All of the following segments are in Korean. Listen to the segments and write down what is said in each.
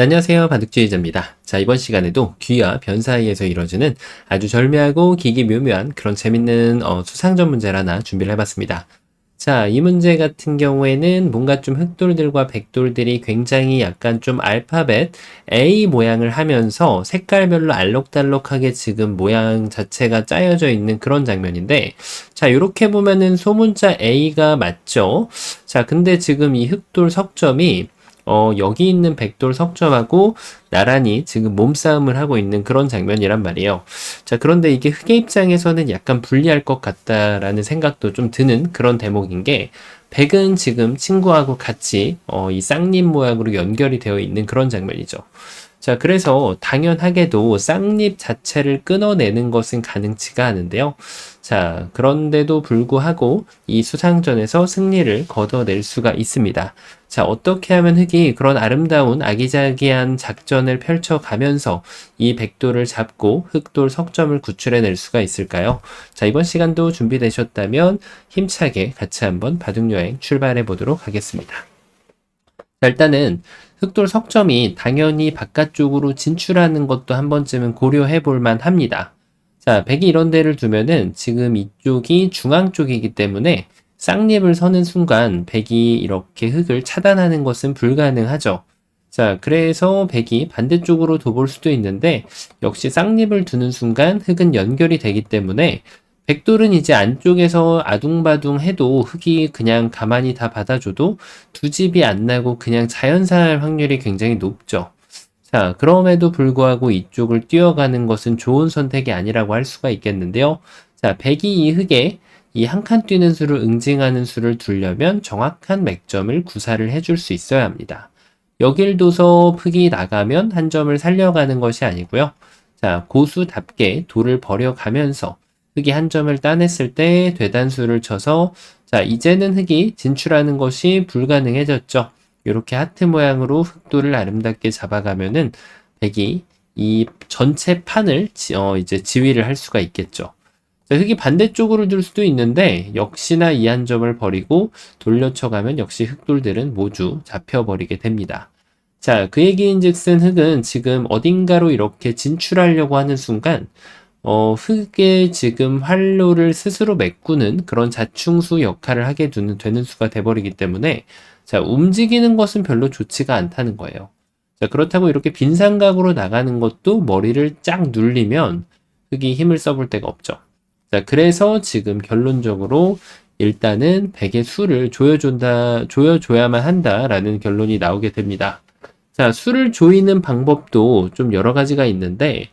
네, 안녕하세요. 바둑주의자입니다. 자, 이번 시간에도 귀와 변 사이에서 이루어지는 아주 절묘하고 기기 묘묘한 그런 재밌는 어, 수상전 문제를 하나 준비를 해봤습니다. 자, 이 문제 같은 경우에는 뭔가 좀 흑돌들과 백돌들이 굉장히 약간 좀 알파벳 A 모양을 하면서 색깔별로 알록달록하게 지금 모양 자체가 짜여져 있는 그런 장면인데, 자, 이렇게 보면은 소문자 A가 맞죠? 자, 근데 지금 이 흑돌 석점이 어, 여기 있는 백돌 석점하고 나란히 지금 몸싸움을 하고 있는 그런 장면이란 말이에요. 자, 그런데 이게 흑의 입장에서는 약간 불리할 것 같다라는 생각도 좀 드는 그런 대목인 게, 백은 지금 친구하고 같이 어, 이 쌍님 모양으로 연결이 되어 있는 그런 장면이죠. 자, 그래서 당연하게도 쌍립 자체를 끊어내는 것은 가능치가 않은데요. 자, 그런데도 불구하고 이 수상전에서 승리를 거둬낼 수가 있습니다. 자, 어떻게 하면 흑이 그런 아름다운 아기자기한 작전을 펼쳐가면서 이 백돌을 잡고 흑돌 석점을 구출해낼 수가 있을까요? 자, 이번 시간도 준비되셨다면 힘차게 같이 한번 바둑여행 출발해 보도록 하겠습니다. 자, 일단은 흑돌 석점이 당연히 바깥쪽으로 진출하는 것도 한 번쯤은 고려해 볼 만 합니다. 자, 백이 이런 데를 두면은 지금 이쪽이 중앙 쪽이기 때문에 쌍립을 서는 순간 백이 이렇게 흙을 차단하는 것은 불가능하죠. 자, 그래서 백이 반대쪽으로 도볼 수도 있는데 역시 쌍립을 두는 순간 흙은 연결이 되기 때문에 백돌은 이제 안쪽에서 아둥바둥 해도 흙이 그냥 가만히 다 받아줘도 두 집이 안 나고 그냥 자연사할 확률이 굉장히 높죠. 자, 그럼에도 불구하고 이쪽을 뛰어가는 것은 좋은 선택이 아니라고 할 수가 있겠는데요. 자, 백이 이 흙에 이 한 칸 뛰는 수를 응징하는 수를 두려면 정확한 맥점을 구사를 해줄 수 있어야 합니다. 여길 둬서 흙이 나가면 한 점을 살려가는 것이 아니고요. 자, 고수답게 돌을 버려가면서 흙이 한 점을 따냈을 때 되단수를 쳐서 자, 이제는 흙이 진출하는 것이 불가능해졌죠. 이렇게 하트 모양으로 흑돌을 아름답게 잡아가면은 백이 이 전체 판을 지, 어, 이제 지휘를 할 수가 있겠죠. 자, 흑이 반대쪽으로 둘 수도 있는데 역시나 이한 점을 버리고 돌려쳐가면 역시 흑돌들은 모두 잡혀버리게 됩니다. 자, 그 얘기인 즉슨 흑은 지금 어딘가로 이렇게 진출하려고 하는 순간 어, 흙에 지금 활로를 스스로 메꾸는 그런 자충수 역할을 하게 되는, 되는 수가 돼버리기 때문에 자, 움직이는 것은 별로 좋지가 않다는 거예요. 자, 그렇다고 이렇게 빈 삼각으로 나가는 것도 머리를 쫙 눌리면 흙이 힘을 써볼 데가 없죠. 자, 그래서 지금 결론적으로 일단은 백의 수를 조여준다, 조여줘야만 한다라는 결론이 나오게 됩니다. 자, 수를 조이는 방법도 좀 여러 가지가 있는데,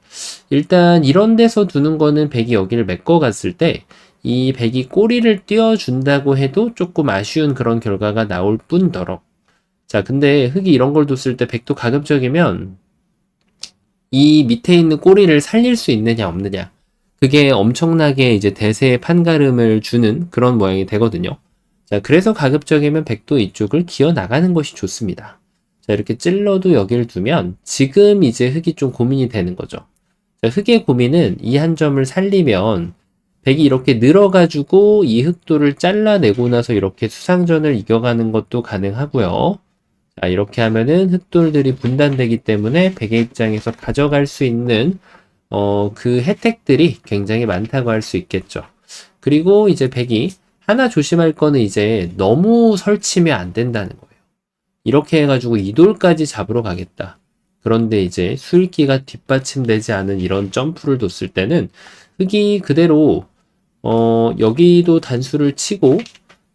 일단 이런 데서 두는 거는 백이 여기를 메꿔 갔을 때, 이 백이 꼬리를 띄워준다고 해도 조금 아쉬운 그런 결과가 나올 뿐더러. 자, 근데 흙이 이런 걸 뒀을 때 백도 가급적이면, 이 밑에 있는 꼬리를 살릴 수 있느냐, 없느냐. 그게 엄청나게 이제 대세의 판가름을 주는 그런 모양이 되거든요. 자, 그래서 가급적이면 백도 이쪽을 기어 나가는 것이 좋습니다. 자, 이렇게 찔러도 여기를 두면 지금 이제 흙이 좀 고민이 되는 거죠. 자, 흙의 고민은 이 한 점을 살리면 백이 이렇게 늘어가지고 이 흑도를 잘라내고 나서 이렇게 수상전을 이겨가는 것도 가능하고요. 자, 이렇게 하면은 흑돌들이 분단되기 때문에 백의 입장에서 가져갈 수 있는 어, 그 혜택들이 굉장히 많다고 할 수 있겠죠. 그리고 이제 백이 하나 조심할 거는 이제 너무 설치면 안 된다는 거예요. 이렇게 해가지고 이돌까지 잡으러 가겠다. 그런데 이제 수익기가 뒷받침되지 않은 이런 점프를 뒀을 때는 흙이 그대로 어 여기도 단수를 치고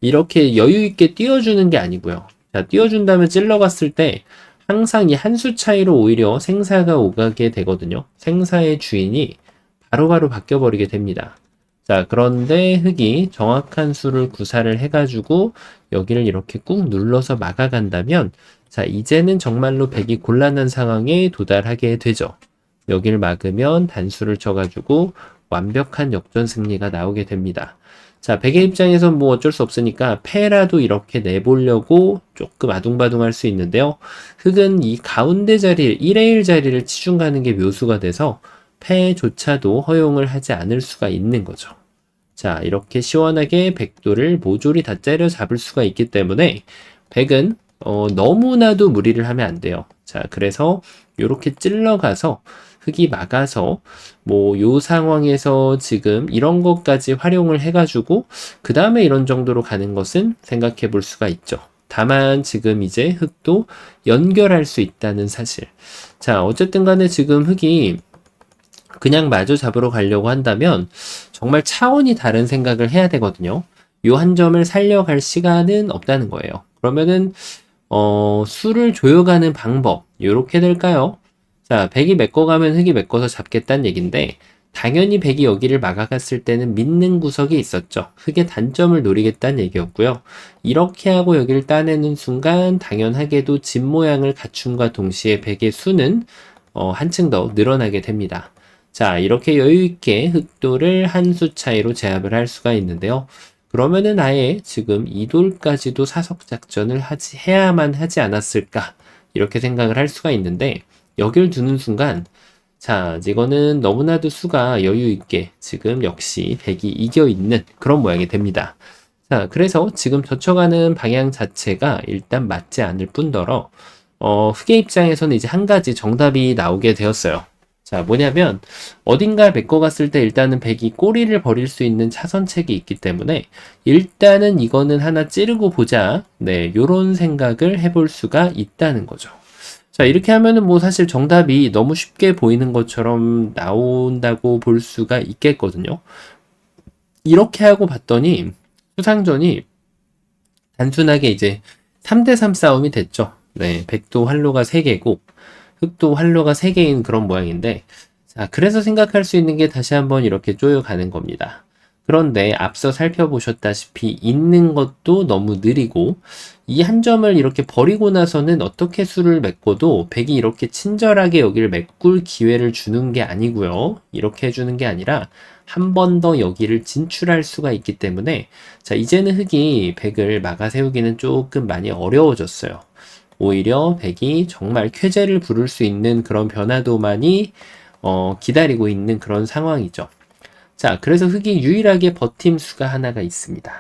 이렇게 여유 있게 띄워주는 게 아니고요. 자 띄워준 다음에 찔러갔을 때 항상 이 한 수 차이로 오히려 생사가 오가게 되거든요. 생사의 주인이 바로 바로 바뀌어 버리게 됩니다. 자, 그런데 흙이 정확한 수를 구사를 해가지고 여기를 이렇게 꾹 눌러서 막아간다면 자, 이제는 정말로 백이 곤란한 상황에 도달하게 되죠. 여기를 막으면 단수를 쳐가지고 완벽한 역전 승리가 나오게 됩니다. 자, 백의 입장에선 뭐 어쩔 수 없으니까 패라도 이렇게 내보려고 조금 아둥바둥할 수 있는데요. 흙은 이 가운데 자리, 1의 1 자리를 치중 가는 게 묘수가 돼서 패조차도 허용을 하지 않을 수가 있는 거죠. 자, 이렇게 시원하게 백도를 모조리 다 때려 잡을 수가 있기 때문에 백은 어, 너무나도 무리를 하면 안 돼요. 자, 그래서 요렇게 찔러가서 흙이 막아서 뭐 요 상황에서 지금 이런 것까지 활용을 해가지고 그 다음에 이런 정도로 가는 것은 생각해 볼 수가 있죠. 다만 지금 이제 흙도 연결할 수 있다는 사실. 자, 어쨌든 간에 지금 흙이 그냥 마주 잡으러 가려고 한다면 정말 차원이 다른 생각을 해야 되거든요. 요 한 점을 살려갈 시간은 없다는 거예요. 그러면은 어, 수를 조여가는 방법 요렇게 될까요? 자, 백이 메꿔가면 흙이 메꿔서 잡겠다는 얘긴데 당연히 백이 여기를 막아갔을 때는 믿는 구석이 있었죠. 흙의 단점을 노리겠다는 얘기였고요. 이렇게 하고 여기를 따내는 순간 당연하게도 집 모양을 갖춤과 동시에 백의 수는 어, 한층 더 늘어나게 됩니다. 자, 이렇게 여유있게 흑도를 한 수 차이로 제압을 할 수가 있는데요. 그러면은 아예 지금 이돌까지도 사석 작전을 하지, 해야만 하지 않았을까? 이렇게 생각을 할 수가 있는데, 여길 두는 순간, 자, 이거는 너무나도 수가 여유 있게 지금 역시 백이 이겨 있는 그런 모양이 됩니다. 자, 그래서 지금 젖혀가는 방향 자체가 일단 맞지 않을 뿐더러, 어, 흑의 입장에서는 이제 한 가지 정답이 나오게 되었어요. 자, 뭐냐면, 어딘가 메꿔 갔을 때 일단은 백이 꼬리를 버릴 수 있는 차선책이 있기 때문에, 일단은 이거는 하나 찌르고 보자. 네, 요런 생각을 해볼 수가 있다는 거죠. 자, 이렇게 하면은 뭐 사실 정답이 너무 쉽게 보이는 것처럼 나온다고 볼 수가 있겠거든요. 이렇게 하고 봤더니, 수상전이 단순하게 이제 3대3 싸움이 됐죠. 네, 백도 활로가 3개고, 흙도 활로가 3개인 그런 모양인데 자 그래서 생각할 수 있는 게 다시 한번 이렇게 쪼여가는 겁니다. 그런데 앞서 살펴보셨다시피 있는 것도 너무 느리고 이 한 점을 이렇게 버리고 나서는 어떻게 수를 맺고도 백이 이렇게 친절하게 여기를 메꿀 기회를 주는 게 아니고요. 이렇게 해주는 게 아니라 한 번 더 여기를 진출할 수가 있기 때문에 자 이제는 흙이 백을 막아 세우기는 조금 많이 어려워졌어요. 오히려 백이 정말 쾌재를 부를 수 있는 그런 변화도만이 어, 기다리고 있는 그런 상황이죠. 자, 그래서 흙이 유일하게 버팀수가 하나가 있습니다.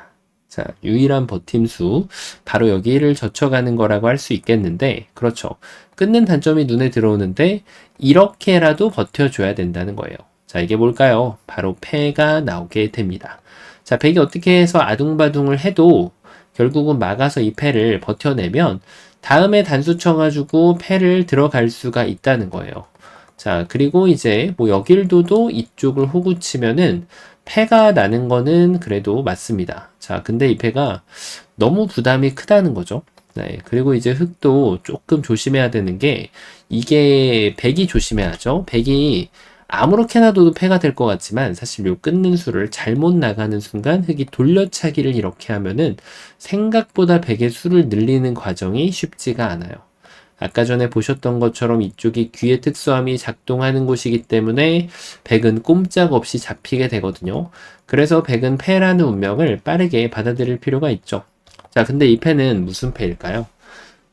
자, 유일한 버팀수, 바로 여기를 젖혀가는 거라고 할 수 있겠는데, 그렇죠. 끊는 단점이 눈에 들어오는데, 이렇게라도 버텨줘야 된다는 거예요. 자, 이게 뭘까요? 바로 패가 나오게 됩니다. 자, 백이 어떻게 해서 아둥바둥을 해도 결국은 막아서 이 패를 버텨내면 다음에 단수 쳐가지고 패를 들어갈 수가 있다는 거예요. 자, 그리고 이제 뭐 여길 둬도 이쪽을 호구 치면은 패가 나는 거는 그래도 맞습니다. 자, 근데 이 패가 너무 부담이 크다는 거죠. 네, 그리고 이제 흙도 조금 조심해야 되는 게 이게 백이 조심해야죠. 백이 아무렇게나 둬도 패가 될 것 같지만 사실 요 끊는 수를 잘못 나가는 순간 흙이 돌려차기를 이렇게 하면은 생각보다 백의 수를 늘리는 과정이 쉽지가 않아요. 아까 전에 보셨던 것처럼 이쪽이 귀의 특수함이 작동하는 곳이기 때문에 백은 꼼짝없이 잡히게 되거든요. 그래서 백은 패라는 운명을 빠르게 받아들일 필요가 있죠. 자, 근데 이 패는 무슨 패일까요?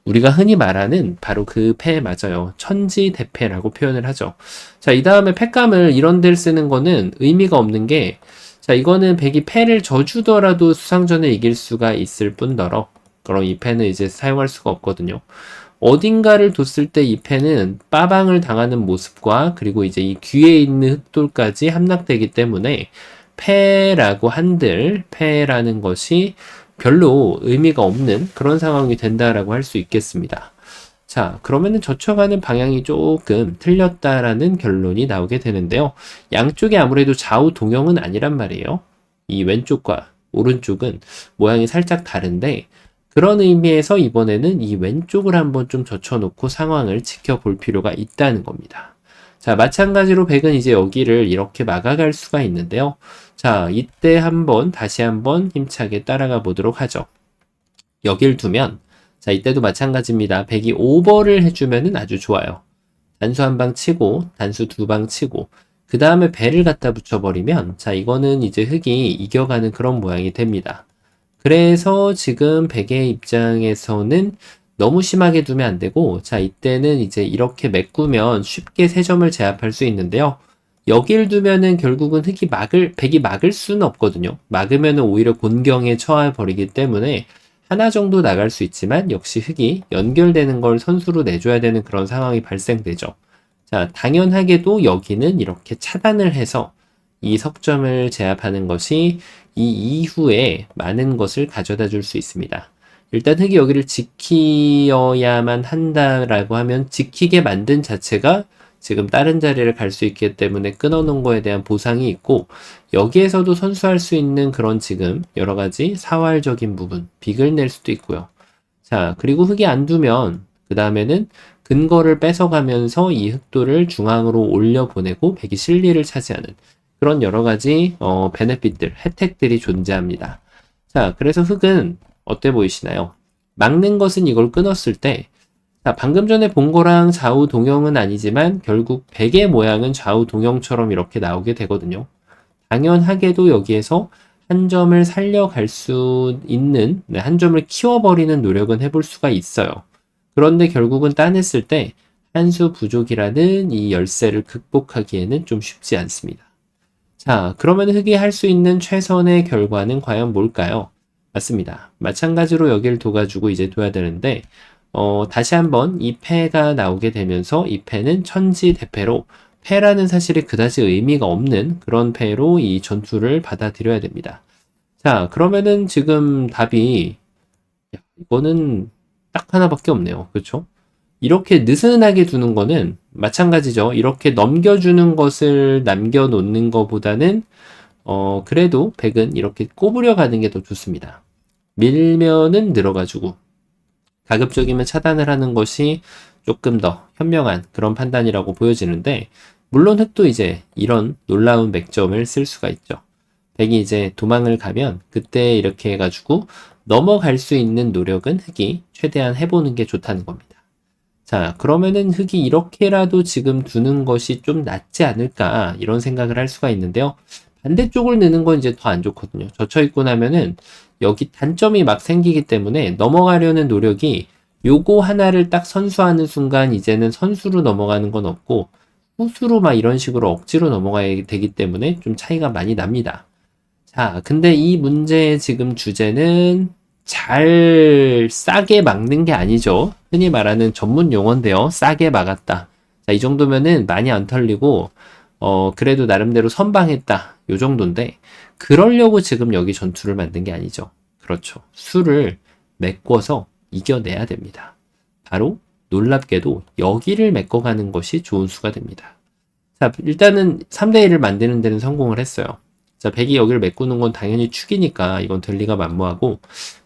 우리가 흔히 말하는 바로 그 패 맞아요. 천지대패라고 표현을 하죠. 자, 이 다음에 패감을 이런 데를 쓰는 거는 의미가 없는 게, 자, 이거는 백이 패를 져주더라도 수상전을 이길 수가 있을 뿐더러, 그럼 이 패는 이제 사용할 수가 없거든요. 어딘가를 뒀을 때 이 패는 빠방을 당하는 모습과 그리고 이제 이 귀에 있는 흑돌까지 함락되기 때문에 패라고 한들 패라는 것이 별로 의미가 없는 그런 상황이 된다라고 할 수 있겠습니다. 자, 그러면은 젖혀가는 방향이 조금 틀렸다라는 결론이 나오게 되는데요. 양쪽이 아무래도 좌우 동형은 아니란 말이에요. 이 왼쪽과 오른쪽은 모양이 살짝 다른데 그런 의미에서 이번에는 이 왼쪽을 한번 좀 젖혀놓고 상황을 지켜볼 필요가 있다는 겁니다. 자, 마찬가지로 백은 이제 여기를 이렇게 막아갈 수가 있는데요. 자, 이때 한번 다시 한번 힘차게 따라가 보도록 하죠. 여길 두면 자, 이때도 마찬가지입니다. 백이 오버를 해주면은 아주 좋아요. 단수 한 방 치고 단수 두 방 치고 그 다음에 배를 갖다 붙여버리면 자, 이거는 이제 흙이 이겨가는 그런 모양이 됩니다. 그래서 지금 백의 입장에서는 너무 심하게 두면 안 되고 자 이때는 이제 이렇게 메꾸면 쉽게 세 점을 제압할 수 있는데요. 여길 두면은 결국은 흙이 막을 백이 막을 수는 없거든요. 막으면은 오히려 곤경에 처해 버리기 때문에 하나 정도 나갈 수 있지만 역시 흙이 연결되는 걸 선수로 내줘야 되는 그런 상황이 발생되죠. 자, 당연하게도 여기는 이렇게 차단을 해서 이 석점을 제압하는 것이 이 이후에 많은 것을 가져다 줄 수 있습니다. 일단 흙이 여기를 지키어야만 한다라고 하면 지키게 만든 자체가 지금 다른 자리를 갈 수 있기 때문에 끊어놓은 거에 대한 보상이 있고 여기에서도 선수할 수 있는 그런 지금 여러 가지 사활적인 부분 빅을 낼 수도 있고요. 자 그리고 흙이 안 두면 그 다음에는 근거를 뺏어가면서 이 흑도를 중앙으로 올려보내고 백이 실리를 차지하는 그런 여러 가지 어, 베네핏들, 혜택들이 존재합니다. 자, 그래서 흑은 어때 보이시나요? 막는 것은 이걸 끊었을 때, 자, 방금 전에 본 거랑 좌우 동형은 아니지만 결국 백의 모양은 좌우 동형처럼 이렇게 나오게 되거든요. 당연하게도 여기에서 한 점을 살려갈 수 있는, 네, 한 점을 키워버리는 노력은 해볼 수가 있어요. 그런데 결국은 따냈을 때 한수 부족이라는 이 열쇠를 극복하기에는 좀 쉽지 않습니다. 자, 그러면 흑이 할 수 있는 최선의 결과는 과연 뭘까요? 맞습니다. 마찬가지로 여기를 둬가지고 이제 둬야 되는데, 어, 다시 한번 이 패가 나오게 되면서 이 패는 천지 대패로 패라는 사실이 그다지 의미가 없는 그런 패로 이 전투를 받아들여야 됩니다. 자, 그러면은 지금 답이, 야, 이거는 딱 하나밖에 없네요. 그렇죠? 이렇게 느슨하게 두는 거는 마찬가지죠. 이렇게 넘겨주는 것을 남겨놓는 것보다는 어, 그래도 백은 이렇게 꼬부려 가는 게 더 좋습니다. 밀면은 늘어가지고 가급적이면 차단을 하는 것이 조금 더 현명한 그런 판단이라고 보여지는데 물론 흑도 이제 이런 놀라운 맥점을 쓸 수가 있죠. 백이 이제 도망을 가면 그때 이렇게 해가지고 넘어갈 수 있는 노력은 흑이 최대한 해보는 게 좋다는 겁니다. 자, 그러면은 흙이 이렇게라도 지금 두는 것이 좀 낫지 않을까, 이런 생각을 할 수가 있는데요. 반대쪽을 넣는 건 이제 더 안 좋거든요. 젖혀 있고 나면은 여기 단점이 막 생기기 때문에 넘어가려는 노력이 요거 하나를 딱 선수하는 순간 이제는 선수로 넘어가는 건 없고 후수로 막 이런 식으로 억지로 넘어가야 되기 때문에 좀 차이가 많이 납니다. 자, 근데 이 문제의 지금 주제는 잘 싸게 막는 게 아니죠. 흔히 말하는 전문 용어인데요. 싸게 막았다. 자, 이 정도면은 많이 안 털리고, 어, 그래도 나름대로 선방했다. 요 정도인데, 그러려고 지금 여기 전투를 만든 게 아니죠. 그렇죠. 수를 메꿔서 이겨내야 됩니다. 바로 놀랍게도 여기를 메꿔가는 것이 좋은 수가 됩니다. 자, 일단은 3대1을 만드는 데는 성공을 했어요. 자, 백이 여기를 메꾸는 건 당연히 축이니까 이건 될 리가 만무하고,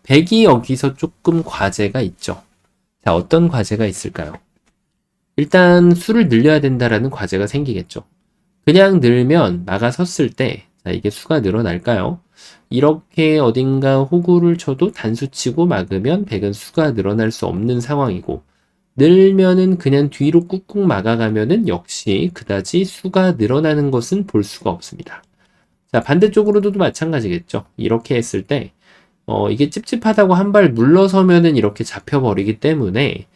백이 여기서 조금 과제가 있죠. 자, 어떤 과제가 있을까요? 일단 수를 늘려야 된다라는 과제가 생기겠죠. 그냥 늘면 막아섰을 때, 자, 이게 수가 늘어날까요? 이렇게 어딘가 호구를 쳐도 단수 치고 막으면 백은 수가 늘어날 수 없는 상황이고, 늘면은 그냥 뒤로 꾹꾹 막아가면은 역시 그다지 수가 늘어나는 것은 볼 수가 없습니다. 자, 반대쪽으로도 마찬가지겠죠. 이렇게 했을 때, 어, 이게 찝찝하다고 한 발 물러서면은 이렇게 잡혀버리기 때문에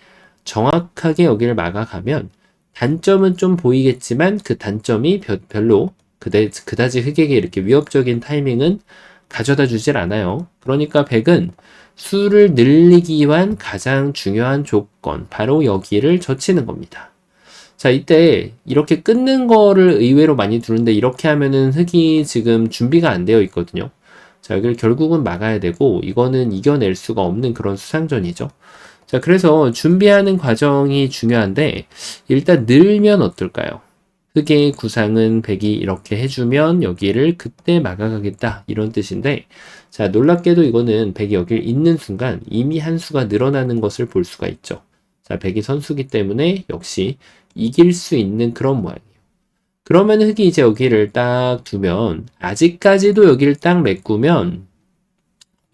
정확하게 여기를 막아가면 단점은 좀 보이겠지만 그 단점이 별로 그다, 그다 지 흑에게 이렇게 위협적인 타이밍은 가져다 주질 않아요. 그러니까 백은 수를 늘리기 위한 가장 중요한 조건, 바로 여기를 젖히는 겁니다. 자, 이때 이렇게 끊는 거를 의외로 많이 두는데 이렇게 하면은 흙이 지금 준비가 안 되어 있거든요. 자, 여기를 결국은 막아야 되고 이거는 이겨낼 수가 없는 그런 수상전이죠. 자, 그래서 준비하는 과정이 중요한데 일단 늘면 어떨까요? 흙의 구상은 백이 이렇게 해주면 여기를 그때 막아가겠다 이런 뜻인데 자 놀랍게도 이거는 백이 여기를 있는 순간 이미 한 수가 늘어나는 것을 볼 수가 있죠. 자 백이 선수기 때문에 역시 이길 수 있는 그런 모양이에요. 그러면 흙이 이제 여기를 딱 두면 아직까지도 여기를 딱 메꾸면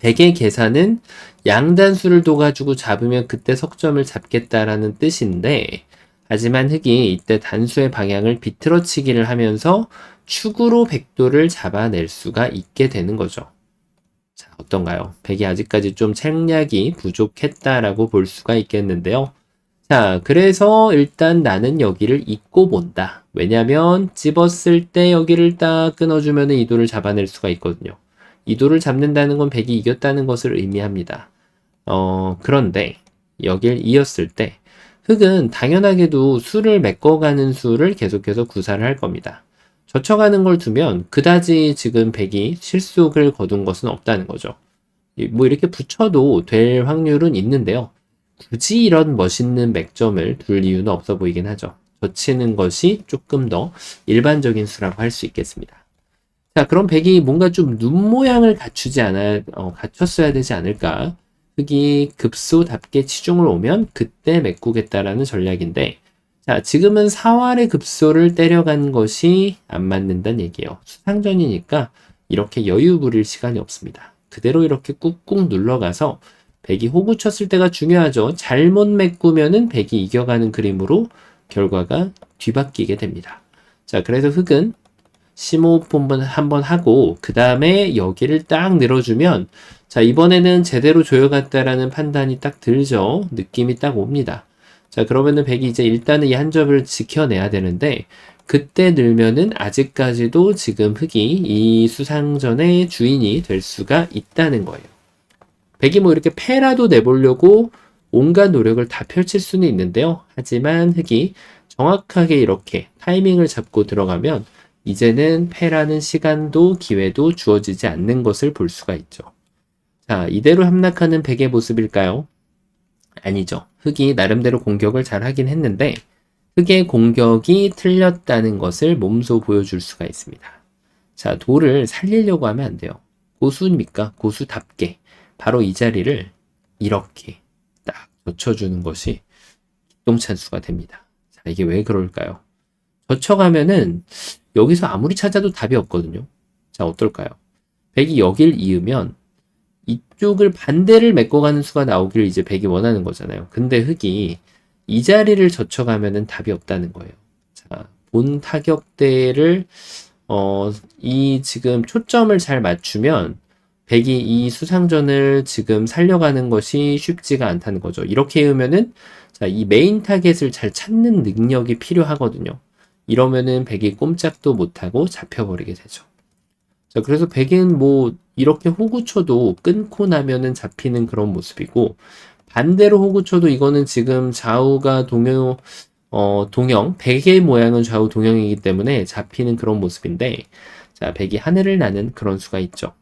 100의 계산은 양단수를 둬가지고 잡으면 그때 석점을 잡겠다라는 뜻인데 하지만 흙이 이때 단수의 방향을 비틀어치기를 하면서 축으로 백도를 잡아낼 수가 있게 되는 거죠. 자, 어떤가요? 백이 아직까지 좀 책략이 부족했다라고 볼 수가 있겠는데요. 자, 그래서 일단 나는 여기를 잊고 본다. 왜냐면 집었을 때 여기를 딱 끊어주면 이도를 잡아낼 수가 있거든요. 이도를 잡는다는 건 백이 이겼다는 것을 의미합니다. 어, 그런데 여길 이었을 때 흙은 당연하게도 수를 메꿔가는 수를 계속해서 구사를 할 겁니다. 젖혀가는 걸 두면 그다지 지금 백이 실속을 거둔 것은 없다는 거죠. 뭐 이렇게 붙여도 될 확률은 있는데요. 굳이 이런 멋있는 맥점을 둘 이유는 없어 보이긴 하죠. 젖히는 것이 조금 더 일반적인 수라고 할 수 있겠습니다. 자, 그럼 백이 뭔가 좀 눈 모양을 갖추지 않아, 어, 갖췄어야 되지 않을까? 흙이 급소답게 치중을 오면 그때 메꾸겠다라는 전략인데, 자, 지금은 사활의 급소를 때려간 것이 안 맞는다는 얘기예요. 수상전이니까 이렇게 여유 부릴 시간이 없습니다. 그대로 이렇게 꾹꾹 눌러가서 백이 호구 쳤을 때가 중요하죠. 잘못 메꾸면은 백이 이겨가는 그림으로 결과가 뒤바뀌게 됩니다. 자, 그래서 흙은 심호흡 한번 하고 그 다음에 여기를 딱 늘어주면 자 이번에는 제대로 조여갔다라는 판단이 딱 들죠. 느낌이 딱 옵니다. 자 그러면은 백이 이제 일단은 이 한 점을 지켜내야 되는데 그때 늘면은 아직까지도 지금 흙이 이 수상전의 주인이 될 수가 있다는 거예요. 백이 뭐 이렇게 패라도 내보려고 온갖 노력을 다 펼칠 수는 있는데요. 하지만 흙이 정확하게 이렇게 타이밍을 잡고 들어가면 이제는 패라는 시간도 기회도 주어지지 않는 것을 볼 수가 있죠. 자, 이대로 함락하는 백의 모습일까요? 아니죠. 흑이 나름대로 공격을 잘 하긴 했는데 흑의 공격이 틀렸다는 것을 몸소 보여줄 수가 있습니다. 자, 돌을 살리려고 하면 안 돼요. 고수입니까? 고수답게 바로 이 자리를 이렇게 딱 젖혀주는 것이 기동찬수가 됩니다. 자, 이게 왜 그럴까요? 젖혀가면은 여기서 아무리 찾아도 답이 없거든요. 자, 어떨까요? 백이 여길 이으면 이쪽을 반대를 메꿔가는 수가 나오기를 이제 백이 원하는 거잖아요. 근데 흑이 이 자리를 젖혀가면은 답이 없다는 거예요. 자, 본 타격대를 어, 이 지금 초점을 잘 맞추면 백이 이 수상전을 지금 살려가는 것이 쉽지가 않다는 거죠. 이렇게 해우면은 자, 이 메인 타겟을 잘 찾는 능력이 필요하거든요. 이러면은 백이 꼼짝도 못하고 잡혀버리게 되죠. 자, 그래서 백은 뭐 이렇게 호구쳐도 끊고 나면은 잡히는 그런 모습이고 반대로 호구쳐도 이거는 지금 좌우가 동요 어, 동형, 백의 모양은 좌우 동형이기 때문에 잡히는 그런 모습인데, 자, 백이 하늘을 나는 그런 수가 있죠.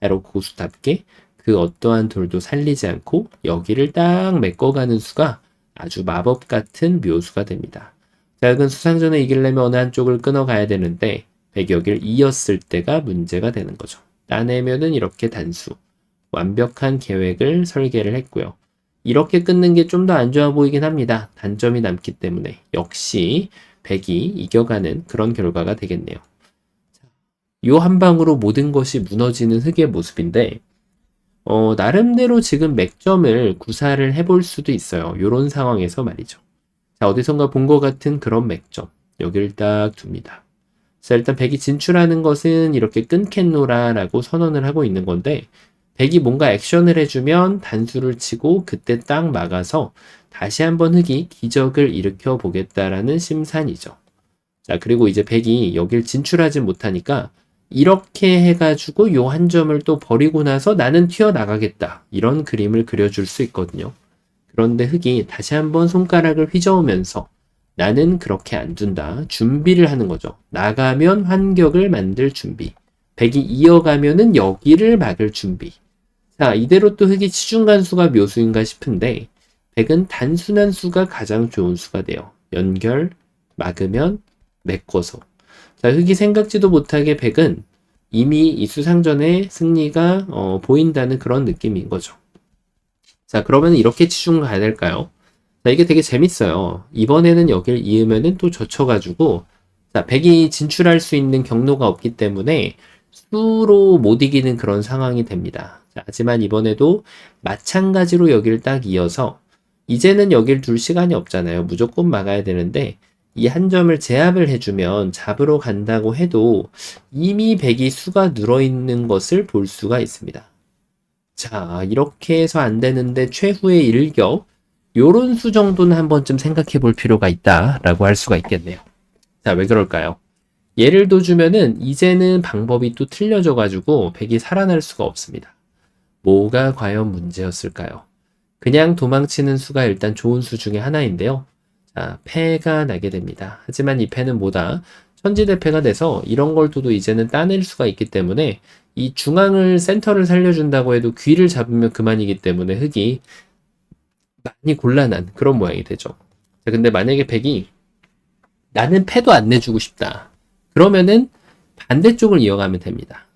바로 고수답게 그 어떠한 돌도 살리지 않고 여기를 딱 메꿔가는 수가 아주 마법 같은 묘수가 됩니다. 작은 수상전에 이기려면 어느 한쪽을 끊어가야 되는데 백여길 이었을 때가 문제가 되는 거죠. 따내면은 이렇게 단수. 완벽한 계획을 설계를 했고요. 이렇게 끊는 게 좀 더 안 좋아 보이긴 합니다. 단점이 남기 때문에 역시 백이 이겨가는 그런 결과가 되겠네요. 요한 방으로 모든 것이 무너지는 흙의 모습인데 어, 나름대로 지금 맥점을 구사를 해볼 수도 있어요. 요런 상황에서 말이죠. 자, 어디선가 본 것 같은 그런 맥점. 여기를 딱 둡니다. 자, 일단 백이 진출하는 것은 이렇게 끊겠노라라고 선언을 하고 있는 건데, 백이 뭔가 액션을 해주면 단수를 치고 그때 딱 막아서 다시 한번 흑이 기적을 일으켜 보겠다라는 심산이죠. 자, 그리고 이제 백이 여길 진출하지 못하니까 이렇게 해가지고 요 한 점을 또 버리고 나서 나는 튀어나가겠다. 이런 그림을 그려줄 수 있거든요. 그런데 흙이 다시 한번 손가락을 휘저으면서 나는 그렇게 안 둔다. 준비를 하는 거죠. 나가면 환격을 만들 준비. 백이 이어가면은 여기를 막을 준비. 자, 이대로 또 흙이 치중간 수가 묘수인가 싶은데, 백은 단순한 수가 가장 좋은 수가 돼요. 연결, 막으면, 메꿔서. 자, 흙이 생각지도 못하게 백은 이미 이 수상전의 승리가 어, 보인다는 그런 느낌인 거죠. 자, 그러면 이렇게 치중 가야 될까요? 자, 이게 되게 재밌어요. 이번에는 여길 이으면은 또 젖혀가지고, 자, 백이 진출할 수 있는 경로가 없기 때문에 수로 못 이기는 그런 상황이 됩니다. 자, 하지만 이번에도 마찬가지로 여기를 딱 이어서, 이제는 여길 둘 시간이 없잖아요. 무조건 막아야 되는데, 이 한 점을 제압을 해주면 잡으러 간다고 해도 이미 백이 수가 늘어있는 것을 볼 수가 있습니다. 자, 이렇게 해서 안 되는데 최후의 일격, 요런 수 정도는 한 번쯤 생각해 볼 필요가 있다라고 할 수가 있겠네요. 자, 왜 그럴까요? 예를 들주면은 이제는 방법이 또 틀려져 가지고 백이 살아날 수가 없습니다. 뭐가 과연 문제였을까요? 그냥 도망치는 수가 일단 좋은 수 중에 하나인데요. 자, 패가 나게 됩니다. 하지만 이 패는 뭐다? 천지대패가 돼서 이런 걸 둬도 이제는 따낼 수가 있기 때문에 이 중앙을 센터를 살려준다고 해도 귀를 잡으면 그만이기 때문에 흑이 많이 곤란한 그런 모양이 되죠. 자, 근데 만약에 백이 나는 패도 안 내주고 싶다. 그러면은 반대쪽을 이어가면 됩니다.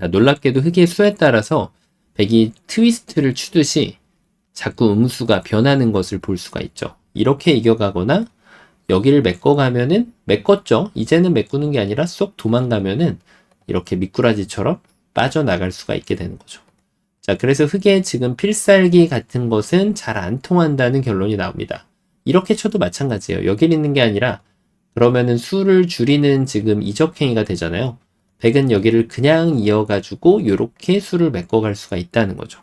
자, 놀랍게도 흑의 수에 따라서 백이 트위스트를 추듯이 자꾸 음수가 변하는 것을 볼 수가 있죠. 이렇게 이겨가거나 여기를 메꿔가면은 메꿨죠. 이제는 메꾸는 게 아니라 쏙 도망가면은 이렇게 미꾸라지처럼 빠져나갈 수가 있게 되는 거죠. 자, 그래서 흑의 지금 필살기 같은 것은 잘 안 통한다는 결론이 나옵니다. 이렇게 쳐도 마찬가지예요. 여길 있는 게 아니라 그러면은 수를 줄이는 지금 이적행위가 되잖아요. 백은 여기를 그냥 이어가지고 요렇게 수를 메꿔갈 수가 있다는 거죠.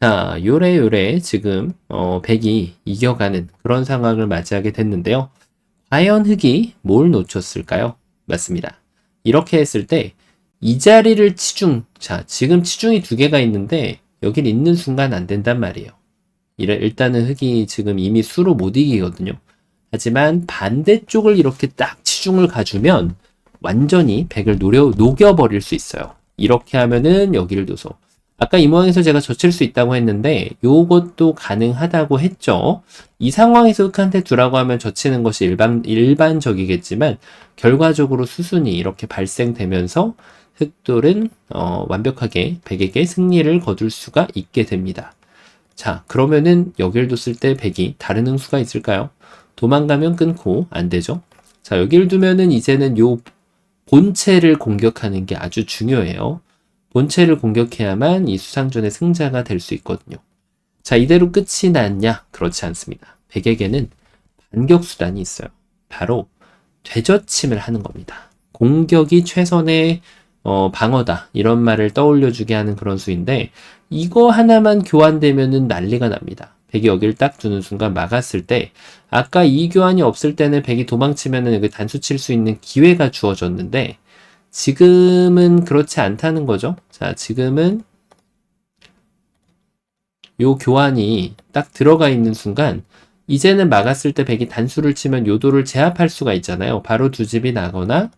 자, 요래 요래 지금 어, 백이 이겨가는 그런 상황을 맞이하게 됐는데요. 과연 흑이 뭘 놓쳤을까요? 맞습니다. 이렇게 했을 때 이 자리를 치중, 자, 지금 치중이 두 개가 있는데 여길 있는 순간 안 된단 말이에요. 일단은 흑이 지금 이미 수로 못 이기거든요. 하지만 반대쪽을 이렇게 딱 치중을 가주면 완전히 백을 노려, 녹여버릴 수 있어요. 이렇게 하면은 여기를 둬서 아까 이 모양에서 제가 젖힐 수 있다고 했는데 요것도 가능하다고 했죠. 이 상황에서 흑한테 두라고 하면 젖히는 것이 일반, 일반적이겠지만 결과적으로 수순이 이렇게 발생되면서 흑돌은 어, 완벽하게 백에게 승리를 거둘 수가 있게 됩니다. 자, 그러면은 여길 뒀을 때 백이 다른 응수가 있을까요? 도망가면 끊고 안 되죠. 자, 여길 두면은 이제는 요 본체를 공격하는 게 아주 중요해요. 본체를 공격해야만 이 수상전의 승자가 될 수 있거든요. 자, 이대로 끝이 났냐? 그렇지 않습니다. 백에게는 반격 수단이 있어요. 바로 되저침을 하는 겁니다. 공격이 최선의 어, 방어다. 이런 말을 떠올려주게 하는 그런 수인데, 이거 하나만 교환되면은 난리가 납니다. 백이 여기를 딱 두는 순간 막았을 때, 아까 이 교환이 없을 때는 백이 도망치면은 여기 단수 칠 수 있는 기회가 주어졌는데, 지금은 그렇지 않다는 거죠. 자, 지금은 요 교환이 딱 들어가 있는 순간, 이제는 막았을 때 백이 단수를 치면 요도를 제압할 수가 있잖아요. 바로 두 집이 나거나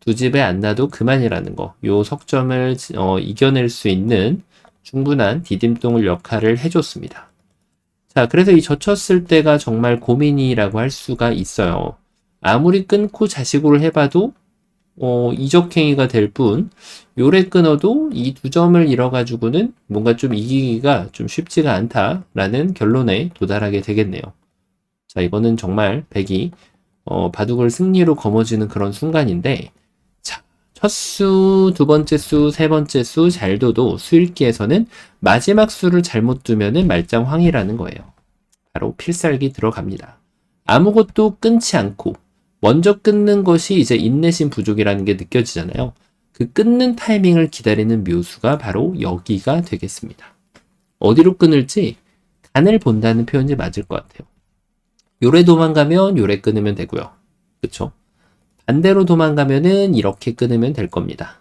두 집에 안 나도 그만이라는 거. 요 석점을 어, 이겨낼 수 있는 충분한 디딤돌 역할을 해줬습니다. 자, 그래서 이 젖혔을 때가 정말 고민이라고 할 수가 있어요. 아무리 끊고 자식으로 해봐도 어, 이적행위가 될 뿐, 요래 끊어도 이 두 점을 잃어가지고는 뭔가 좀 이기기가 좀 쉽지가 않다라는 결론에 도달하게 되겠네요. 자, 이거는 정말 백이 어, 바둑을 승리로 거머쥐는 그런 순간인데, 첫 수, 두 번째 수, 세 번째 수 잘 둬도 수읽기에서는 마지막 수를 잘못 두면은 말짱황이라는 거예요. 바로 필살기 들어갑니다. 아무것도 끊지 않고 먼저 끊는 것이 이제 인내심 부족이라는 게 느껴지잖아요. 그 끊는 타이밍을 기다리는 묘수가 바로 여기가 되겠습니다. 어디로 끊을지 간을 본다는 표현이 맞을 것 같아요. 요래 도망가면 요래 끊으면 되고요. 그쵸? 반대로 도망가면은 이렇게 끊으면 될 겁니다.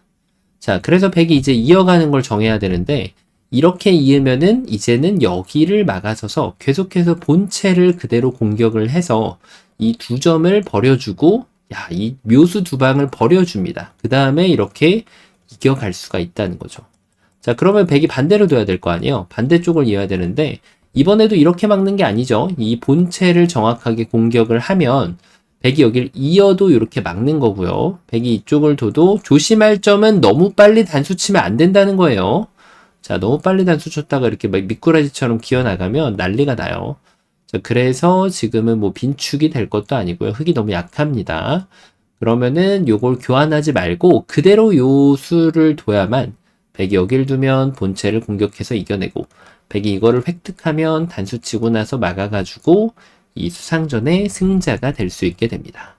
자, 그래서 백이 이제 이어가는 걸 정해야 되는데, 이렇게 이으면은 이제는 여기를 막아서서 계속해서 본체를 그대로 공격을 해서 이 두 점을 버려주고, 야, 이 묘수 두 방을 버려줍니다. 그 다음에 이렇게 이겨갈 수가 있다는 거죠. 자, 그러면 백이 반대로 둬야 될 거 아니에요? 반대쪽을 이어야 되는데, 이번에도 이렇게 막는 게 아니죠. 이 본체를 정확하게 공격을 하면, 백이 여기를 이어도 이렇게 막는 거고요. 백이 이쪽을 둬도 조심할 점은 너무 빨리 단수 치면 안 된다는 거예요. 자, 너무 빨리 단수 쳤다가 이렇게 막 미꾸라지처럼 기어나가면 난리가 나요. 자, 그래서 지금은 뭐 빈축이 될 것도 아니고요. 흙이 너무 약합니다. 그러면은 요걸 교환하지 말고 그대로 요 수를 둬야만 백이 여기를 두면 본체를 공격해서 이겨내고 백이 이거를 획득하면 단수 치고 나서 막아가지고 이 수상전의 승자가 될 수 있게 됩니다.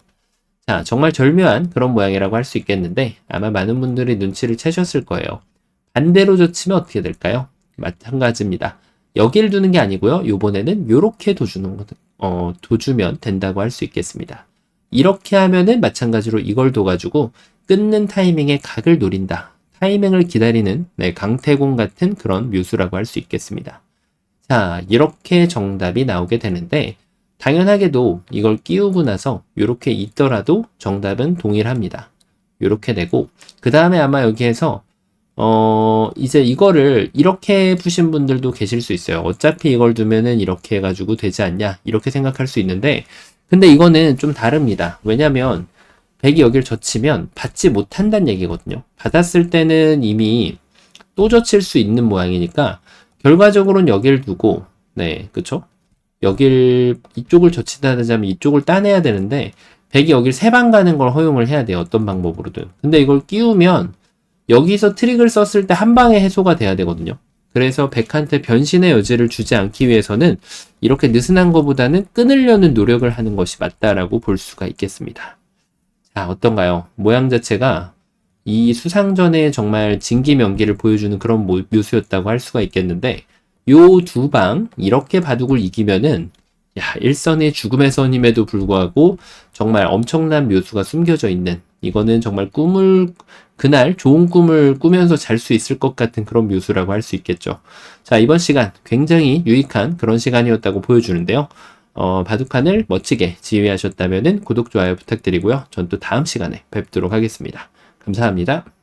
자, 정말 절묘한 그런 모양이라고 할 수 있겠는데 아마 많은 분들이 눈치를 채셨을 거예요. 반대로 젖히면 어떻게 될까요? 마찬가지입니다. 여기를 두는 게 아니고요. 요번에는 요렇게 도주는 거, 어, 도주면 된다고 할 수 있겠습니다. 이렇게 하면은 마찬가지로 이걸 둬가지고 끊는 타이밍에 각을 노린다. 타이밍을 기다리는 네, 강태공 같은 그런 묘수라고 할 수 있겠습니다. 자, 이렇게 정답이 나오게 되는데, 당연하게도 이걸 끼우고 나서 이렇게 있더라도 정답은 동일합니다. 이렇게 되고, 그 다음에 아마 여기에서, 어, 이제 이거를 이렇게 푸신 분들도 계실 수 있어요. 어차피 이걸 두면은 이렇게 해가지고 되지 않냐? 이렇게 생각할 수 있는데, 근데 이거는 좀 다릅니다. 왜냐면, 100이 여길 젖히면 받지 못한다는 얘기거든요. 받았을 때는 이미 또 젖힐 수 있는 모양이니까, 결과적으로는 여길 두고, 네, 그쵸? 여길, 이쪽을 젖힌다자면 이쪽을 따내야 되는데, 100이 여길 세 방 가는 걸 허용을 해야 돼요. 어떤 방법으로든. 근데 이걸 끼우면, 여기서 트릭을 썼을 때 한 방에 해소가 돼야 되거든요. 그래서 100한테 변신의 여지를 주지 않기 위해서는 이렇게 느슨한 것보다는 끊으려는 노력을 하는 것이 맞다라고 볼 수가 있겠습니다. 자, 어떤가요? 모양 자체가 이 수상전에 정말 진기명기를 보여주는 그런 모- 묘수였다고 할 수가 있겠는데, 요 두 방, 이렇게 바둑을 이기면은, 야, 일선의 죽음의 선임에도 불구하고 정말 엄청난 묘수가 숨겨져 있는, 이거는 정말 꿈을, 그날 좋은 꿈을 꾸면서 잘 수 있을 것 같은 그런 묘수라고 할 수 있겠죠. 자, 이번 시간 굉장히 유익한 그런 시간이었다고 보여주는데요. 어, 바둑판을 멋지게 지휘하셨다면 구독, 좋아요 부탁드리고요. 전 또 다음 시간에 뵙도록 하겠습니다. 감사합니다.